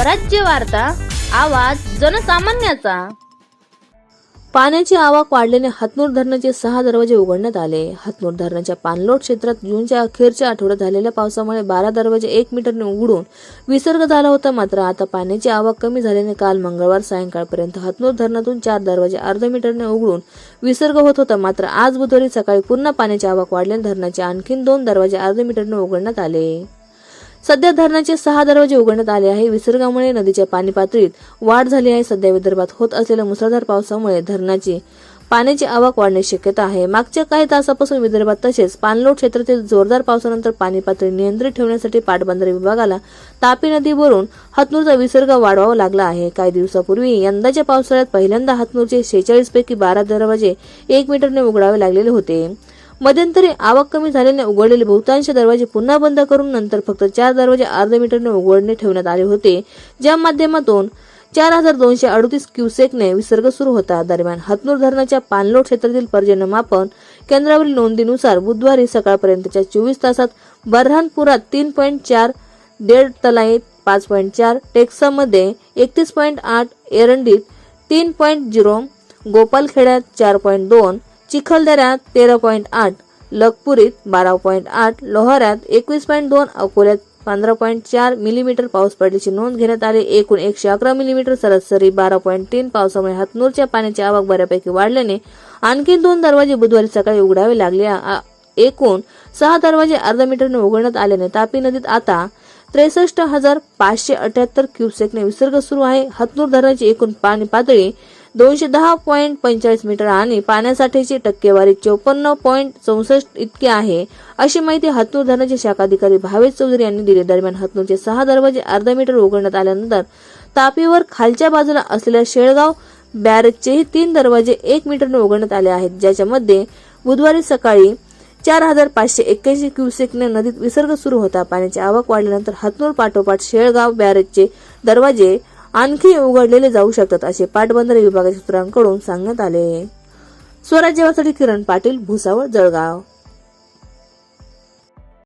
स्वराज्य वार्ता आवाज जनसामान्याचा. पाण्याची आवक वाढल्याने हातनूर धरणाचे सहा दरवाजे उघडण्यात आले. हातनूर धरणाच्या पाणलोट क्षेत्रात जूनच्या अखेरच्या आठवड्यात झालेल्या पावसामुळे बारा दरवाजे एक मीटरने उघडून विसर्ग झाला होता मात्र आता पाण्याची आवक कमी झाल्याने काल मंगळवार सायंकाळपर्यंत हातनूर धरणातून चार दरवाजे अर्ध मीटरने उघडून विसर्ग होत होता. मात्र आज बुधवारी सकाळी पुन्हा पाण्याची आवक वाढल्याने धरणाचे आणखीन दोन दरवाजे अर्ध मीटरने उघडण्यात आले. सध्या धरणाचे सहा दरवाजे उघडण्यात आले आहे. विसर्गामुळे नदीच्या पाणी पातळीत वाढ झाली आहे. सध्या विदर्भात होत असलेल्या मुसळधार पावसामुळे धरणाची पाण्याची आवक वाढण्याची शक्यता आहे. मागच्या काही तासापासून विदर्भात तसेच पाणलोट क्षेत्रातील जोरदार पावसानंतर पाणी पातळी नियंत्रित ठेवण्यासाठी पाटबंधारे विभागाला तापी नदीवरून हातनूरचा विसर्ग वाढवावा लागला आहे. काही दिवसापूर्वी यंदाच्या पावसाळ्यात पहिल्यांदा हातनूरचे शेहेचाळीस पैकी बारा दरवाजे एक मीटरने उघडावे लागलेले होते. मध्यंतरी आवक कमी झाल्याने उघडलेले बहुतांश दरवाजे पुन्हा बंद करून नंतर फक्त चार दरवाजे अर्ध मीटरने उघडणे ठेवण्यात आले होते. ज्या माध्यमातून चार हजार दोनशे अडतीस क्युसेकने विसर्ग सुरू होता. दरम्यान हतनूर धरणाच्या पाणलोट क्षेत्रातील पर्जन्यमापन केंद्रावरील नोंदीनुसार बुधवारी सकाळपर्यंतच्या चोवीस तासात बऱ्हाणपुरात तीन पॉईंट चार डेड तलाईत पाच पॉईंट चार टेक्सामध्ये एकतीस पॉईंट आठ एरंडीत तीन पॉईंट झिरो गोपालखेड्यात चार पॉईंट दोन चिखलदऱ्यात तेरा पॉईंट आठ लखपुरीत बारा पॉईंट आठ लोहाऱ्यात एकवीस पॉईंट दोन अकोल्यात पंधरा पॉईंट चार मिलीमीटर पाऊस पडल्याची नोंद घेण्यात आली. एकूण एकशे अकरा मिलीमीटर सरासरी बारा पॉईंट तीन पावसामुळे हातनूरच्या पाण्याची आवक बऱ्यापैकी वाढल्याने आणखी दोन दरवाजे बुधवारी सकाळी उघडावे लागले. एकूण सहा दरवाजे अर्धा मीटरने उघडण्यात आल्याने तापी नदीत आता त्रेसष्ट हजार पाचशे अठ्याहत्तर क्युसेकने विसर्ग सुरू आहे. हतनूर धरणाची एकूण पाणी पातळी दोनशे दहा पॉईंट पंचेचाळीस मीटर आणि पाण्यासाठीची टक्केवारी चौपन्न पॉईंट चौसष्ट इतकी आहे. अशी माहिती हतनूर धरणाचे शाखाधिकारी भावेश चौधरी यांनी दिली. दरम्यान हातनूरचे सहा दरवाजे अर्धा मीटर उघडण्यात आल्यानंतर तापीवर खालच्या बाजूला असलेल्या शेळगाव बॅरेजचेही तीन दरवाजे एक मीटरने उघडण्यात आले आहेत. ज्याच्यामध्ये बुधवारी सकाळी चार हजार पाचशे एक्क्याऐंशी क्युसेकने नदीत विसर्ग सुरू होता. पाण्याची आवक वाढल्यानंतर हतनूर पाठोपाठ शेळगाव बॅरेजचे दरवाजे आणखी उघडलेले जाऊ शकतात असे पाटबंधारे विभागाच्या सूत्रांकडून सांगण्यात आले. स्वराज्यवासाठी किरण पाटील भुसावळ जळगाव.